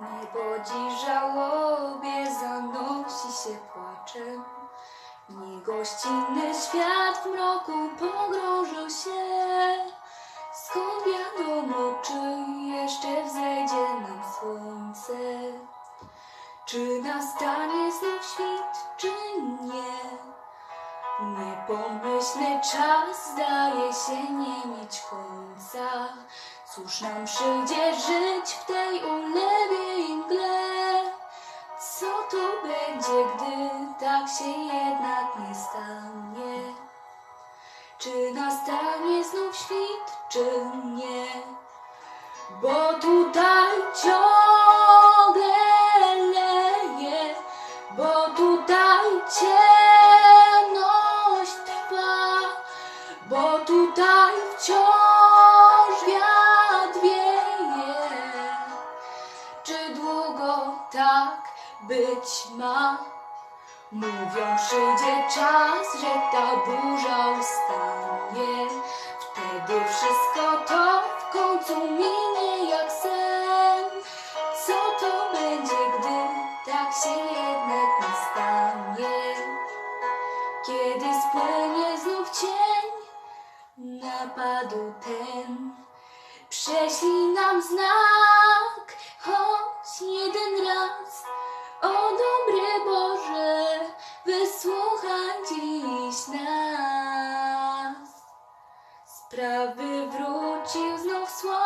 Niebo dziś żałobie zanosi się płaczem. Niegościnny świat w mroku pogrążył się. Skąd wiadomo, czy jeszcze wzejdzie nam słońce? Czy nastanie Niepomyślny czas zdaje się nie mieć końca. Cóż nam przyjdzie żyć w tej ulewie i mgle? Co to będzie, gdy tak się jednak nie stanie? Czy nastanie znów świt, czy nie? Bo tutaj ciągle leje, bo tutaj ciemność długo tak być ma? Mówią, przyjdzie czas, że ta burza ustanie. Wtedy wszystko to w końcu minie jak sen. Co to będzie, gdy tak się jednak nie stanie? Kiedy spłynie znów cień, napadu ten. Prześlij nam znak, Sprawy wrócił znów słońce.